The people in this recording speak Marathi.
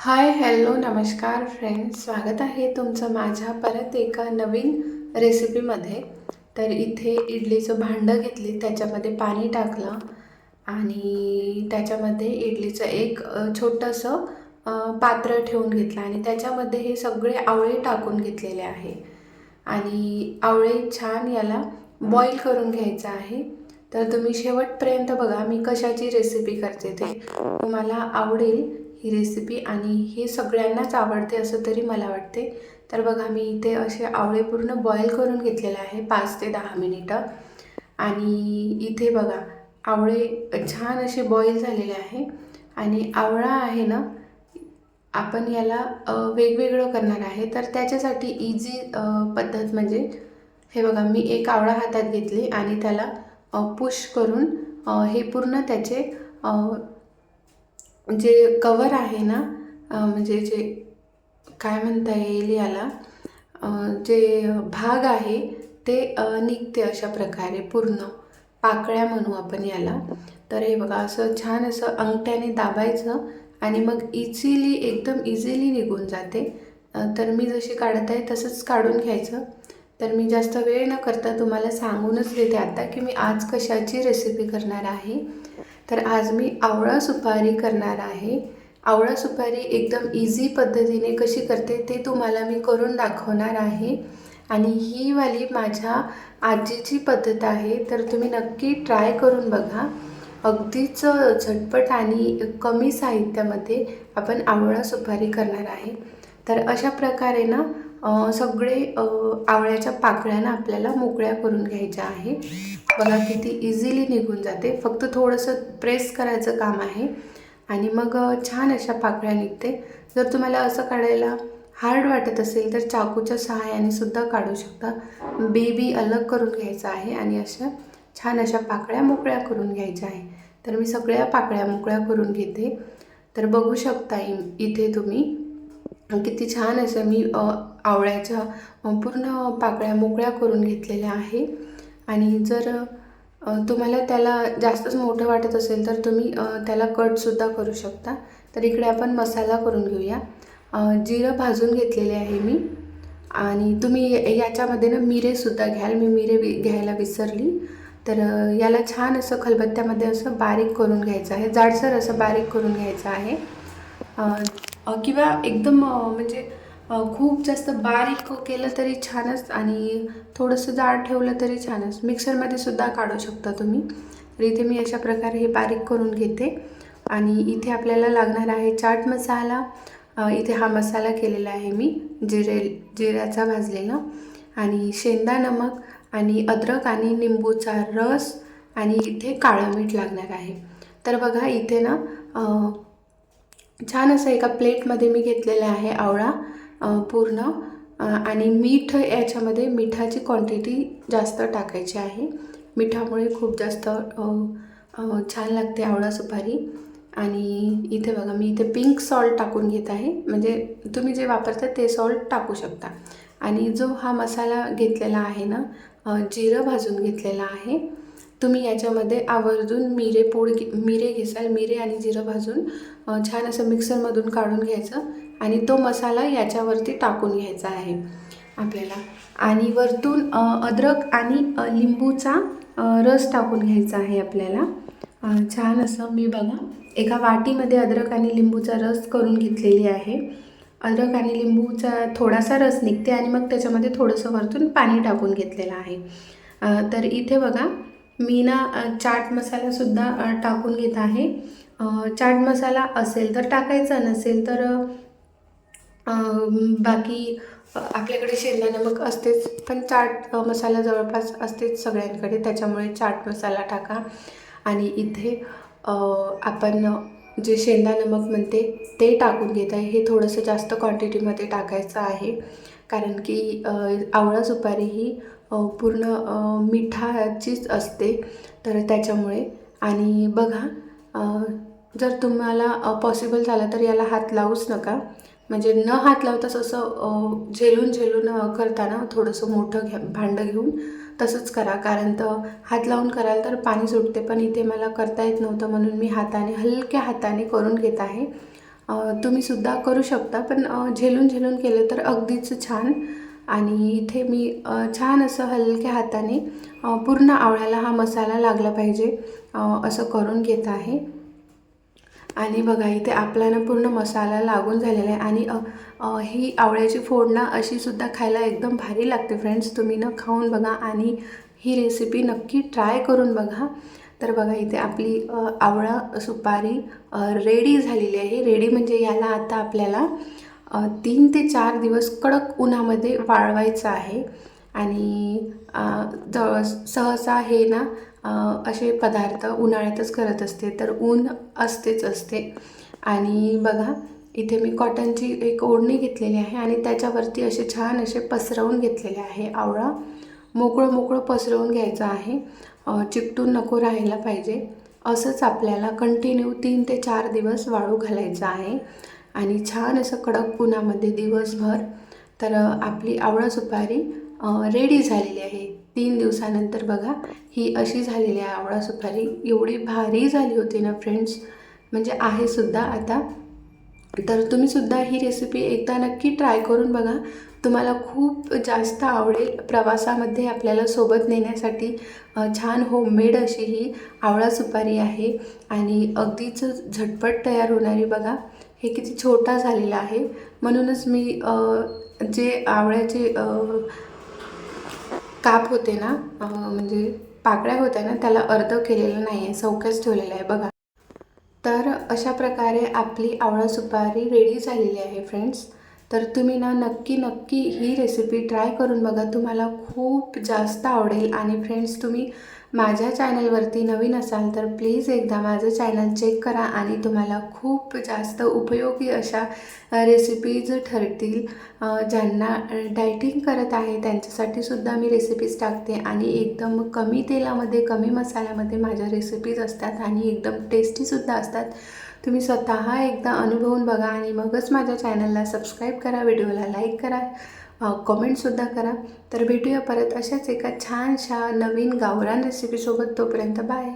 हाय हॅलो नमस्कार फ्रेंड्स स्वागत आहे तुमचं माझ्या परत एका नवीन रेसिपीमध्ये तर इथे इडलीचं भांडं घेतली त्याच्यामध्ये पाणी टाकलं आणि त्याच्यामध्ये इडलीचं एक छोटंसं पात्र ठेवून घेतलं आणि त्याच्यामध्ये हे सगळे आवळे टाकून घेतलेले आहे. आणि आवळे छान याला बॉईल करून घ्यायचं आहे. तर तुम्ही शेवटपर्यंत बघा मी कशाची रेसिपी करते ते. तुम्हाला आवडेल ही रेसिपी आणि हे सगळ्यांनाच आवडते असं तरी मला वाटते. तर बघा मी इथे असे आवळे पूर्ण बॉईल करून घेतलेलं आहे पाच ते दहा मिनिटं आणि इथे बघा आवळे छान असे बॉईल झालेले आहे. आणि आवळा आहे ना आपण याला वेगवेगळं करणार आहे. तर त्याच्यासाठी इझी पद्धत म्हणजे हे बघा मी एक आवळा हातात घेतली आणि त्याला पुश करून हे पूर्ण त्याचे म्हणजे जे कवर आहे ना म्हणजे जे काय म्हणता येईल याला जे भाग आहे ते निघते अशा प्रकारे पूर्ण. पाकळ्या म्हणू आपण याला. तर हे बघा असं छान असं अंगठ्याने दाबायचं आणि मग इझिली एकदम इझिली निघून जाते. तर मी जशी काढत आहे तसंच काढून घ्यायचं. तर मी जास्त वेळ न करता तुम्हाला सांगूनच देते आता की मी आज कशाची रेसिपी करणार आहे. तर आज मी आवळा सुपारी करणार आहे. आवळा सुपारी एकदम इझी पद्धतीने कशी करते ते तुम्हाला मी करून दाखवणार आहे. आणि ही वाली माझ्या आजीची पद्धत आहे तर तुम्ही नक्की ट्राय करून बघा. अगदीच झटपट आणि कमी साहित्यामध्ये आपण आवळा सुपारी करणार आहे. तर अशा प्रकारे ना सगळे आवळ्याच्या पाकळ्या आपल्याला मोकळ्या करून घ्यायच्या आहे. बघा किती इझिली निघून जाते. फक्त थोडंसं प्रेस करायचं काम आहे. आणि मग छान अशा पाकळ्या निघते. जर तुम्हाला असं काढायला हार्ड वाटत असेल तर चाकूच्या सहाय्याने सुद्धा काढू शकता. बेबी अलग करून घ्यायचा आहे आणि अशा छान अशा पाकळ्या मोकळ्या करून घ्यायच्या आहे. तर मी सगळ्या पाकळ्या मोकळ्या करून घेते. तर बघू शकता इ- इथे तुम्ही किती छान असं मी आवळ्याच्या पूर्ण पाकळ्या मोकळ्या करून घेतलेल्या आहे. आणि जर तुम्हाला त्याला जास्तच मोठं वाटत असेल तर तुम्ही त्याला कटसुद्धा करू शकता. तर इकडे आपण मसाला करून घेऊया. जिरं भाजून घेतलेले आहे मी. आणि तुम्ही याच्यामध्ये ना मिरेसुद्धा घ्याल. मी मिरे वि घ्यायला विसरली. तर याला छान असं खलबत्त्यामध्ये असं बारीक करून घ्यायचं आहे. जाडसर असं बारीक करून घ्यायचं आहे. किंवा एकदम म्हणजे खूप जास्त बारीक केलं तरी छानच आणि थोडंसं जाड ठेवलं तरी छानच. मिक्सरमध्ये सुद्धा काढू शकता तुम्ही. तर इथे मी अशा प्रकारे हे बारीक करून घेते. आणि इथे आपल्याला लागणार आहे चाट मसाला. इथे हा मसाला केलेला आहे मी जिरे जिऱ्याचा भाजलेला. आणि शेंदा नमक आणि अद्रक आणि निंबूचा रस आणि इथे काळं मीठ लागणार आहे. तर बघा इथे ना छान असं एका प्लेटमध्ये मी घेतलेला आहे आवळा पूर्ण. आणि मीठ याच्यामध्ये मिठाची क्वांटिटी जास्त टाकायची आहे. मिठामुळे खूप जास्त छान लागते आवळा सुपारी. आणि इथे बघा मी इथे पिंक सॉल्ट टाकून घेत आहे. म्हणजे तुम्ही जे वापरता ते सॉल्ट टाकू शकता. आणि जो हा मसाला घेतलेला आहे ना जिरं भाजून घेतलेला आहे तुम्ही याच्यामध्ये आवर्जून मिरे पोड घे मिरे घेसाल मिरे आणि जिरं भाजून छान असं मिक्सरमधून काढून घ्यायचं आणि तो मसाला याच्यावरती टाकून घ्यायचा आहे आपल्याला. आणि वरतून अद्रक आणि लिंबूचा रस टाकून घ्यायचा आहे आपल्याला. छान असं मी बघा एका वाटीमध्ये अद्रक आणि लिंबूचा रस करून घेतलेली आहे. अद्रक आणि लिंबूचा थोडासा रस निघते आणि मग त्याच्यामध्ये थोडंसं वरतून पाणी टाकून घेतलेलं आहे. तर इथे बघा मी ना चाट मसालासुद्धा टाकून घेत आहे. चाट मसाला असेल तर टाकायचा नसेल तर बाकी आपल्याकडे शेंदा नमक असतेच पण चाट मसाला जवळपास असतेच सगळ्यांकडे त्याच्यामुळे चाट मसाला टाका. आणि इथे आपण जे शेंदा नमक म्हणते ते टाकून घेत आहे. हे थोडंसं जास्त क्वांटिटीमध्ये टाकायचं आहे. कारण की आवळा सुपारी ही पूर्ण मिठाचीच असते. तर त्याच्यामुळे. आणि बघा जर तुम्हाला पॉसिबल झालं तर याला हात लावूच नका. म्हणजे न हात लावताच असं झेलून झेलून करताना थोडंसं मोठं घ्या भांडं घेऊन तसंच करा. कारण तर हात लावून कराल तर पाणी सुटते. पण इथे मला करता येत नव्हतं म्हणून मी हाताने हलक्या हाताने करून घेत आहे. तुम्हीसुद्धा करू शकता. पण झेलून झेलून केलं तर अगदीच छान. आणि इथे मी छान असं हलक्या हाताने पूर्ण आवळ्याला हा मसाला लागला पाहिजे असं करून घेत आहे. आणि बघा इथे आपला ना पूर्ण मसाला लागून झालेला आहे आणि ही आवळ्याची फोडणं ना अशीसुद्धा खायला एकदम भारी लागते फ्रेंड्स तुम्ही ना खाऊन बघा आणि ही रेसिपी नक्की ट्राय करून बघा. तर बघा इथे आपली आवळा सुपारी रेडी झालेली आहे. रेडी म्हणजे याला आता आपल्याला तीन ते चार दिवस कडक उन्हामध्ये वाळवायचं आहे. आणि ज सहसा हे ना असे पदार्थ उन्हाळ्यातच करत असते तर ऊन असतेच असते. आणि बघा इथे मी कॉटनची एक ओढणी घेतलेली आहे आणि त्याच्यावरती असे छान असे पसरवून घेतलेले आहे आवळा. मोकळं मोकळं पसरवून घ्यायचं आहे. चिकटून नको राहायला पाहिजे. असंच आपल्याला कंटिन्यू तीन ते चार दिवस वाळू घालायचं आहे. आणि छान असं कडक उन्हामध्ये दिवसभर तर आपली आवळा सुपारी रेडी झालेली आहे. तीन दिवसानंतर बघा ही अशी झालेली आहे आवळा सुपारी. एवढी भारी झाली होती ना फ्रेंड्स म्हणजे आहे सुद्धा आता. तर तुम्हीसुद्धा ही रेसिपी एकदा नक्की ट्राय करून बघा. तुम्हाला खूप जास्त आवडेल प्रवासामध्ये आपल्याला सोबत नेण्यासाठी. छान होममेड अशी ही आवळा सुपारी आहे. आणि अगदीच झटपट तयार होणारी बघा. हे किती छोटा झालेला आहे. म्हणूनच मी जे आवळ्याचे काप होते ना म्हणजे पाकळ्या होत्या ना त्याला अर्ध केलेलं नाही आहे चौक्याच ठेवलेलं आहे बघा. तर अशा प्रकारे आपली आवळा सुपारी रेडी झालेली आहे फ्रेंड्स तर तुम्ही ना नक्की नक्की ही रेसिपी ट्राय करून बघा. तुम्हाला खूप जास्त आवडेल. आणि फ्रेंड्स तुम्ही माझ्या चॅनलवरती नवीन असाल तर प्लीज एकदा माझं चॅनल चेक करा आणि तुम्हाला खूप जास्त उपयोगी अशा रेसिपीज ठरतील. ज्यांना डायटिंग करत आहे त्यांच्यासाठी सुद्धा मी रेसिपीज टाकते आणि एकदम कमी तेलामध्ये कमी मसाल्यामध्ये माझ्या रेसिपीज असतात आणि एकदम टेस्टीसुद्धा असतात. तुम्ही स्वतः एकदा अनुभवून बघा आणि मगच माझ्या चॅनलला सबस्क्राईब करा व्हिडिओला लाईक करा. कमेंटसुद्धा करा. तर भेटूया परत अशाच एका छानशा नवीन गावरान रेसिपीसोबत तोपर्यंत बाय